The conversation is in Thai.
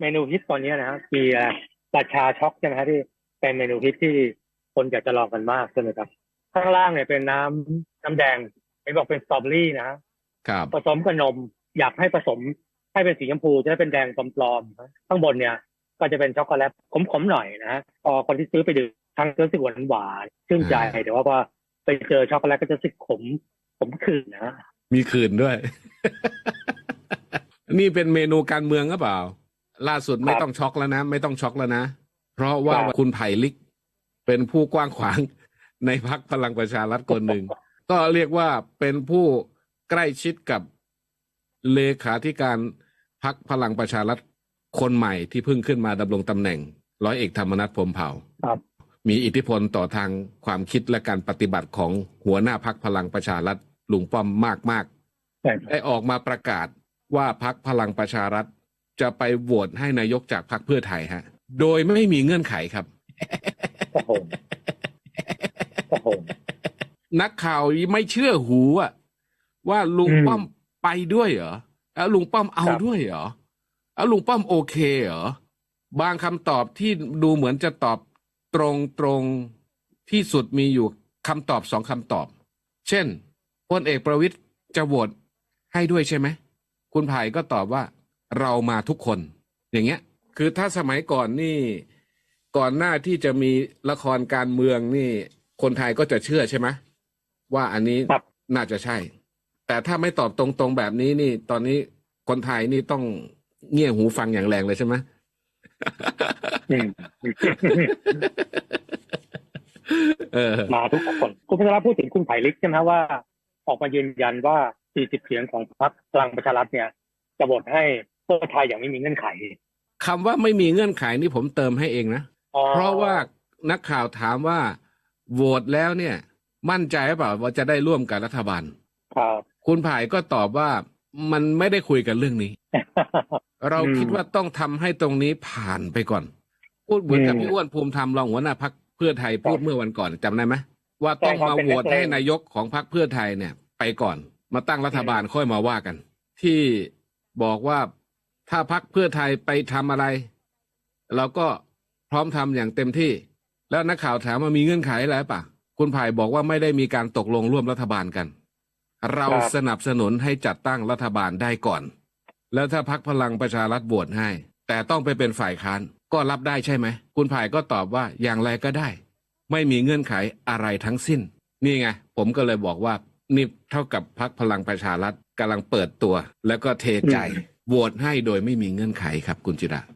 เมนูฮิตตอนนี้นะฮะมีราชาช็อกใช่ไหมฮะที่เป็นเมนูฮิตที่คนอยากจะลองกันมากใช่ไหมครับ ข้างล่างเนี่ยเป็นน้ำน้ำแดงเห็นบอกเป็นสตรอเบอรี่นะฮะครับผสมกับนมอยากให้ผสมให้เป็นสีชมพูจะได้เป็นแดงปลอมๆนะข้างบนเนี่ย ก็จะเป็นช็อกโกแลตขมๆหน่อยนะฮะพอคนที่ซื้อไปดื่มทั้งรู้สึกหวานหวานๆชื่นใจแต่ว่าพอไปเจอช็อกโกแลตก็จะรู้สึกขมขมขื่นนะฮะมีคืนด้วย นี่เป็นเมนูการเมืองหรือเปล่า ล่าสุดไม่ต้องช็อกแล้วนะ ไม่ต้องช็อกแล้วนะ เพราะว่าคุณไผ่ลิกเป็นผู้กว้างขวางในพักพลังประชารัฐคนหนึ่ง ก็เรียกว่าเป็นผู้ใกล้ชิดกับเลขาธิการพักพลังประชารัฐคนใหม่ที่เพิ่งขึ้นมาดำรงตำแหน่ง ร้อยเอกธรรมนัฐพรหมเผ่าครับมีอิทธิพลต่อทางความคิดและการปฏิบัติของหัวหน้าพักพลังประชารัฐลุงป้อมมากมากใช่ครับๆได้ออกมาประกาศว่าพักพลังประชารัฐ จะไปโหวตให้นายกจากพักเพื่อไทยฮะ โดยไม่มีเงื่อนไขครับโอ้โหโอ้โหนักข่าวไม่เชื่อหูอะว่าลุงอืมป้อมไปด้วยเหรอแล้วลุงป้อมเอาครับด้วยเหรอแล้วลุงป้อมโอเคเหรอบางคำตอบที่ดูเหมือนจะตอบตรงตรงที่สุดมีอยู่คำตอบสองคำตอบ เช่นพลเอกประวิตยจะโหวตให้ด้วยใช่ไหม คุณไผ่ก็ตอบว่า เรามาทุกคน อย่างเงี้ย คือถ้าสมัยก่อนนี่ ก่อนหน้าที่จะมีละครการเมืองนี่ คนไทยก็จะเชื่อใช่ไหมว่าอันนี้ครับน่าจะใช่ แต่ถ้าไม่ตอบตรงๆแบบนี้นี่ ตอนนี้คนไทยนี่ต้องเงี่ยหูฟังอย่างแรงเลยใช่ไหมอืมเออมาทุกคนคุณพัชรพูดถึงคุณไผ่ลิกใช่ไหมว่า ออกมายืนยันว่า 40 เสียงของพรรคพลังประชารัฐเนี่ย จะโหวตให้ เพื่อไทยอย่างไม่มีเงื่อนไขคำว่าไม่มีเงื่อนไขนี่ผมเติมให้เองนะอ๋อเพราะว่านักข่าวถามว่าโหวตแล้วเนี่ย มั่นใจหรือเปล่าว่าจะได้ร่วมกับรัฐบาลครับคุณไผ่ก็ตอบว่ามันไม่ได้คุยกันเรื่องนี้ เราอืมคิดว่าต้องทำให้ตรงนี้ผ่านไปก่อน พูดเหมือนกับอืมพี่อ้วนภูมิธรรมรองหัวหน้าพักเพื่อไทยพูดครับเมื่อวันก่อนจำได้ไหมว่าต้องใช่ครับมาโหวตเป็นนักเลงให้นายกของพักเพื่อไทยเนี่ย ไปก่อนมาตั้งรัฐบาลค่อยมาว่ากัน ที่บอกว่า ถ้าพักเพื่อไทยไปทำอะไร เราก็พร้อมทำอย่างเต็มที่ แล้วนักข่าวถามว่ามีเงื่อนไขอะไรปะคุณไผ่บอกว่าไม่ได้มีการตกลงร่วมรัฐบาลกัน เรารสนับสนุนให้จัดตั้งรัฐบาลได้ก่อน แล้วถ้าพักพลังประชารัฐโหวตให้ แต่ต้องไปเป็นฝ่ายค้านก็รับได้ใช่ไหม คุณไผ่ก็ตอบว่าอย่างไรก็ได้ ไม่มีเงื่อนไขอะไรทั้งสิ้น นี่ไง ผมก็เลยบอกว่านี่เท่ากับพักพลังประชารัฐกำลังเปิดตัว แล้วก็เทใจ โหวตให้โดยไม่มีเงื่อนไขครับคุณจิระ